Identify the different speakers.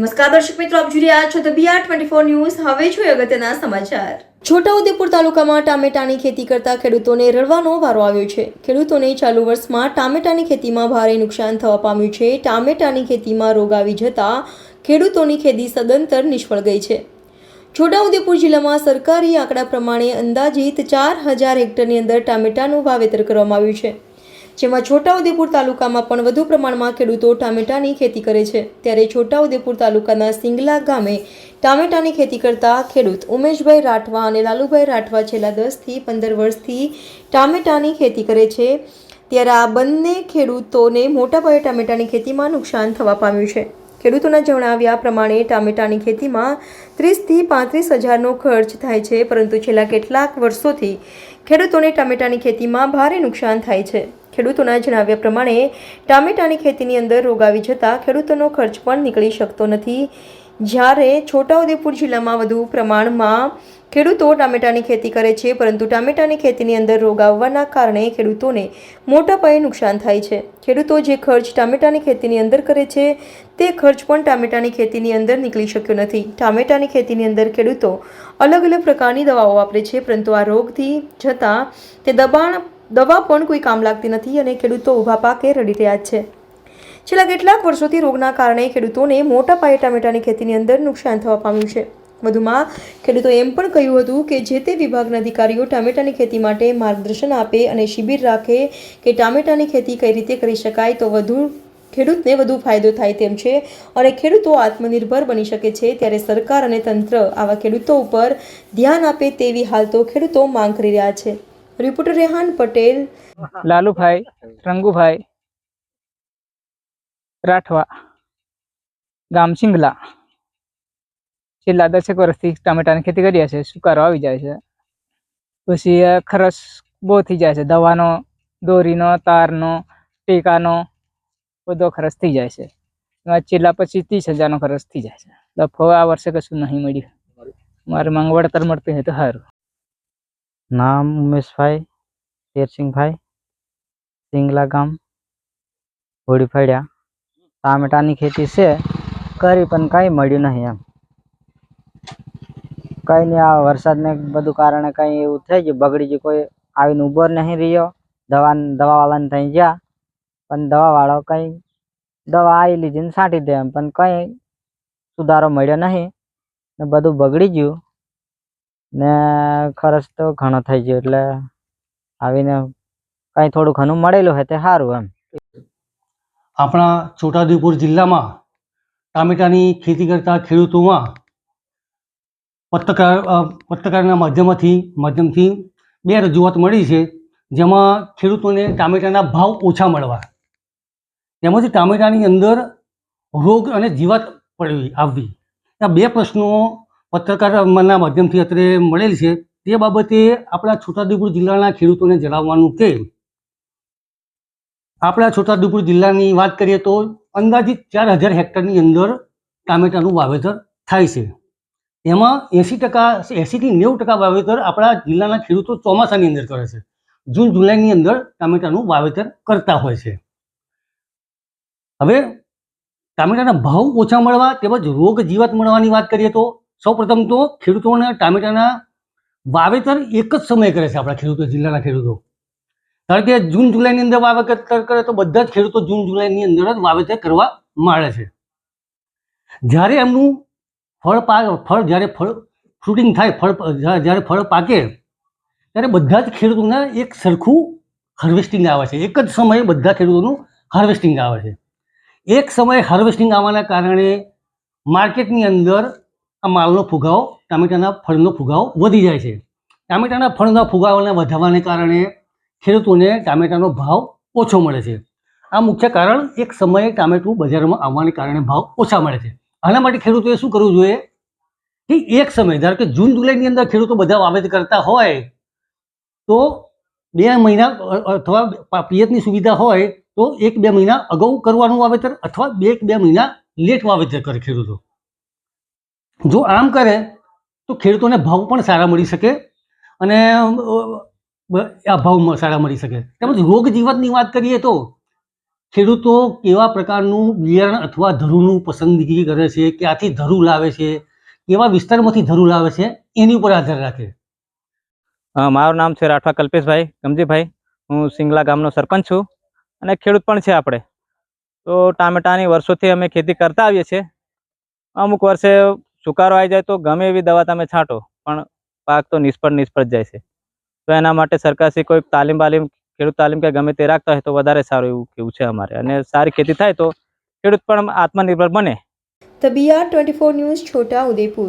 Speaker 1: નમસ્કાર દર્શક મિત્રો, આપ જોઈ રહ્યા છો તો બીઆર ટ્વેન્ટી ફોર ન્યૂઝ હવે જોઈએ અગત્યના સમાચાર. છોટાઉદેપુર તાલુકામાં ટામેટાની ખેતી કરતા ખેડૂતોને રડવાનો વારો આવ્યો છે. ખેડૂતોને ચાલુ વર્ષમાં ટામેટાની ખેતીમાં ભારે નુકસાન થવા પામ્યું છે. ટામેટાની ખેતીમાં રોગ આવી જતા ખેડૂતોની ખેતી સદંતર નિષ્ફળ ગઈ છે. છોટાઉદેપુર જિલ્લામાં સરકારી આંકડા પ્રમાણે અંદાજિત ચાર હજાર હેક્ટરની અંદર ટામેટાનું વાવેતર કરવામાં આવ્યું છે. જેમાં છોટાઉદેપુર તાલુકામાં પણ વધુ પ્રમાણમાં ખેડૂતો ટામેટાની ખેતી કરે છે. ત્યારે છોટાઉદેપુર તાલુકાના સિંગલા ગામે ટામેટાની ખેતી કરતા ખેડૂત ઉમેશભાઈ રાઠવા અને લાલુભાઈ રાઠવા છેલ્લા દસથી પંદર વર્ષથી ટામેટાની ખેતી કરે છે. ત્યારે આ બંને ખેડૂતોને મોટા પાયે ટામેટાની ખેતીમાં નુકસાન થવા પામ્યું છે. ખેડૂતોના જણાવ્યા પ્રમાણે ટામેટાની ખેતીમાં ત્રીસથી પાંત્રીસ હજારનો ખર્ચ થાય છે, પરંતુ છેલ્લા કેટલાક વર્ષોથી ખેડૂતોને ટામેટાની ખેતીમાં ભારે નુકસાન થાય છે. ખેડૂતોના જણાવ્યા પ્રમાણે, ટામેટાની ખેતીની અંદર રોગ આવી જતાં ખેડૂતોનો ખર્ચ પણ નીકળી શકતો નથી. જ્યારે છોટાઉદેપુર જિલ્લામાં વધુ પ્રમાણમાં ખેડૂતો ટામેટાની ખેતી કરે છે, પરંતુ ટામેટાની ખેતીની અંદર રોગ આવવાના કારણે ખેડૂતોને મોટા પાયે નુકસાન થાય છે. ખેડૂતો જે ખર્ચ ટામેટાની ખેતીની અંદર કરે છે, તે ખર્ચ પણ ટામેટાની ખેતીની અંદર નીકળી શક્યો નથી. ટામેટાની ખેતીની અંદર ખેડૂતો અલગ અલગ પ્રકારની દવાઓ વાપરે છે, પરંતુ આ રોગથી જતાં તે દબાણ દવા પણ કોઈ કામ લાગતી નથી અને ખેડૂતો ઊભા પાકે રડી રહ્યા છે. છેલ્લા કેટલાક વર્ષોથી રોગના કારણે ખેડૂતોને મોટા પાયે ટામેટાની ખેતીની અંદર નુકસાન થવા પામ્યું છે. વધુમાં, ખેડૂતોએ એમ પણ કહ્યું હતું કે જે તે વિભાગના અધિકારીઓ ટામેટાની ખેતી માટે માર્ગદર્શન આપે અને શિબિર રાખે કે ટામેટાની ખેતી કઈ રીતે કરી શકાય તો વધુ ખેડૂતને વધુ ફાયદો થાય તેમ છે અને ખેડૂતો આત્મનિર્ભર બની શકે છે ત્યારે સરકાર અને તંત્ર આવા ખેડૂતો ઉપર ધ્યાન આપે તેવી હાલ તો ખેડૂતો માંગ કરી રહ્યા છે. રિપોર્ટર રેહાન પટેલ,
Speaker 2: લાલુભાઈ, રંગુભાઈ, રાઠવા, ગામ સિંગલા છેલ્લા દસેક વર્ષથી ટામેટાની ખેતી કરીએ છે, સુકારો આવી જાય છે. પછી ખરસ બહુ થઈ જાય છે, દવાનો, દોરીનો, તારનો, ટેકાનો, બધો ખર્ચ થઈ જાય છે. છેલ્લા પછી ત્રીસ હજારનો ખર્ચ થઈ જાય છે. લફો આ વર્ષે કશું નહીં મળ્યું. મારે માંગ વળતર મળતી હોય તો સારું.
Speaker 3: નામ ઉમેશભાઈ શેરસિંહભાઈ સિંગલા ગામ હોળી ફળ્યા ટામેટાની ખેતી છે, કરી પણ કાંઈ મળ્યું નહીં એમ. કંઈ નહીં, આ વરસાદને બધું કારણે કંઈ એવું થઈ ગયું. બગડી ગયું. કોઈ આવીને ઊભો નહીં રહ્યો. દવા, દવાવાળાને ત્યાં ગયા. પણ દવાવાળો કંઈ દવા આવી લીધી ને છાંટી દે એમ. પણ કંઈ સુધારો મળ્યો નહીં. ને બધું બગડી ગયું. ને ખર્ચ તો ઘણો થઈ ગયો એટલે આવીને કાંઈ થોડું ઘણું મળેલું હોય તે સારું એમ.
Speaker 4: આપણા છોટાઉદેપુર જિલ્લામાં ટામેટાની ખેતી કરતા ખેડૂતોમાં પત્રકાર પત્રકારના માધ્યમથી માધ્યમથી બે રજૂઆત મળી છે, જેમાં ખેડૂતોને ટામેટાના ભાવ ઓછા મળવા. તેમજ ટામેટાની અંદર રોગ અને જીવાત પડવી, આવવી. આ બે પ્રશ્નો પત્રકારના માધ્યમથી અત્રે મળેલ છે. તે બાબતે આપણા છોટાઉદેપુર જિલ્લાના ખેડૂતોને જણાવવાનું કે, આપણા છોટાઉદેપુર જિલ્લાની વાત કરીએ તો અંદાજિત ચાર હજાર હેક્ટરની અંદર ટામેટાનું વાવેતર થાય છે. એમાં એંસી ટકા, એંસીથી નેવું ટકા વાવેતર આપણા જિલ્લાના ખેડૂતો ચોમાસાની અંદર કરે છે. જૂન, જુલાઈની અંદર ટામેટાનું વાવેતર કરતા હોય છે. હવે ટામેટાના ભાવ ઓછા મળવા તેમજ રોગ જીવાત મળવાની વાત કરીએ તો સૌપ્રથમ તો ખેડૂતોને ટામેટાના વાવેતર એક જ સમયે કરે છે આપણા ખેડૂતો, જિલ્લાના ખેડૂતો. કારણ કે જૂન, જુલાઈની અંદર વાવેતર કરે તો બધા જ ખેડૂતો જૂન, જુલાઈની અંદર જ વાવેતર કરવા માંડે છે. જ્યારે એમનું ફળ પા, ફળ જ્યારે ફળ ફ્રૂટિંગ થાય, ફળ જ્યારે જ્યારે ફળ પાકે, ત્યારે બધા જ ખેડૂતોને એક સરખું હાર્વેસ્ટિંગ આવે છે. એક જ સમયે બધા ખેડૂતોનું હાર્વેસ્ટિંગ આવે છે. એક સમયે હાર્વેસ્ટિંગ આવવાના કારણે માર્કેટની અંદર આ માલનો ફુગાવો, ટામેટાના ફળનો ફુગાવો વધી જાય છે. ટામેટાના ફળના ફુગાવાને વધારવાને કારણે ખેડૂતોને ટામેટાનો ભાવ ઓછો મળે છે. આ મુખ્ય કારણ, એક સમયે ટામેટું બજારમાં આવવાને કારણે ભાવ ઓછા મળે છે. આના માટે ખેડૂતોએ શું કરવું જોઈએ? કે એક સમય, ધારો કે જૂન જુલાઈની અંદર ખેડૂતો બધા વાવેતર કરતા હોય, તો બે મહિના, અથવા પિયતની સુવિધા હોય, તો એક બે મહિના અગાઉ કરવાનું વાવેતર, અથવા બે એક બે મહિના લેટ વાવેતર કરે ખેડૂતો. જો આમ કરે, તો ખેડૂતોને ભાવ પણ સારા મળી શકે અને આ ભાવ સારા મળી શકે. તેમજ રોગ જીવતની વાત કરીએ તો, ખેડૂતો કેવા પ્રકારનું બિયારણ અથવા ધરુનું પસંદગી કરે છે, ક્યાંથી ધરું લાવે છે, કેવા વિસ્તારમાંથી ધરું લાવે છે, એની ઉપર આધાર રાખે.
Speaker 5: મારું નામ છે રાઠવા કલ્પેશભાઈ ગમજીભાઈ. હું સિંગલા ગામનો સરપંચ છું અને ખેડૂત પણ છે આપણે. તો ટામેટાની વર્ષોથી અમે ખેતી કરતા આવીએ છીએ. અમુક વર્ષે સુકારો આવી જાય તો ગમે એવી દવા તમે છાંટો, પણ પાક તો નિષ્ફળ નિષ્ફળ જાય છે. તો એના માટે સરકારશ્રી કોઈ તાલીમ બાલીમ, ખેડૂત તાલીમ કે ગમે તે રાખતા હોય તો વધારે સારું એવું કેવું છે અમારે. અને સારી ખેતી થાય તો ખેડૂત પણ આત્મનિર્ભર બને.
Speaker 1: BR twenty news Chhota Udepur